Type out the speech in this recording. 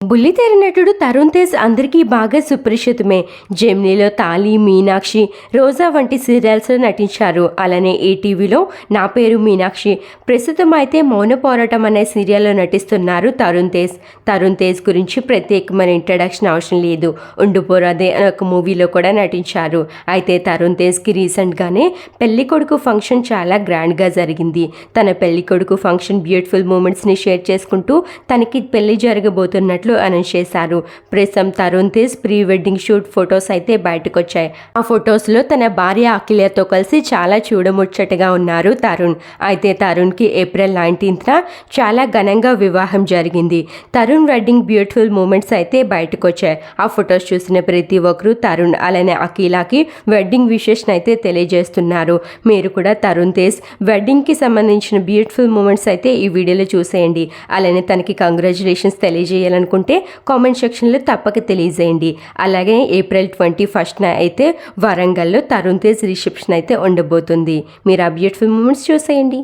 బుల్లితెర నటుడు తరుణ్ తేజ్ అందరికీ బాగా సుపరిచితమే. జెమినీలో తాలి మీనాక్షి రోజా వంటి సీరియల్స్లో నటించారు. అలానే ఈటీవీలో నా పేరు మీనాక్షి. ప్రస్తుతం అయితే మౌన పోరాటం అనే సీరియల్లో నటిస్తున్నారు తరుణ్ తేజ్. తరుణ్ తేజ్ గురించి ప్రత్యేకమైన ఇంట్రడక్షన్ అవసరం లేదు. ఉండిపోరాదే అనే ఒక మూవీలో కూడా నటించారు. అయితే తరుణ్ తేజ్కి రీసెంట్గానే పెళ్ళి కొడుకు ఫంక్షన్ చాలా గ్రాండ్గా జరిగింది. తన పెళ్ళి కొడుకు ఫంక్షన్ బ్యూటిఫుల్ మూమెంట్స్ని షేర్ చేసుకుంటూ తనకి పెళ్ళి జరగబోతున్నట్లు అనౌన్స్ చేశారు. ప్రస్తుతం Tarun Tej pre wedding shoot photos అయితే బయటకు వచ్చాయి ఆ ఫొటోస్లో తన భార్య అఖిలతో కలిసి చాలా చూడముచ్చటగా ఉన్నారు తరుణ్. అయితే తరుణ్కి ఏప్రిల్ నైన్టీన్త్న చాలా ఘనంగా వివాహం జరిగింది. తరుణ్ వెడ్డింగ్ బ్యూటిఫుల్ మూమెంట్స్ అయితే బయటకు వచ్చాయి ఆ ఫొటోస్ చూసిన ప్రతి ఒక్కరూ తరుణ్ అలానే అఖిలాకి వెడ్డింగ్ విషెస్ అయితే తెలియజేస్తున్నారు. మీరు కూడా తరుణ్ తేజ్ వెడ్డింగ్కి సంబంధించిన బ్యూటిఫుల్ మూమెంట్స్ అయితే ఈ వీడియోలో చూసేయండి. అలానే తనకి కంగ్రాచులేషన్స్ అనుకుంటే కామెంట్ సెక్షన్లో తప్పక తెలియజేయండి. అలాగే ఏప్రిల్ ట్వంటీ ఫస్ట్న అయితే వరంగల్లో తరుణ్ తేజ్ రిసెప్షన్ అయితే ఉండబోతుంది. మీరు ఆ బ్యూటిఫుల్ మూమెంట్స్ చూసేయండి.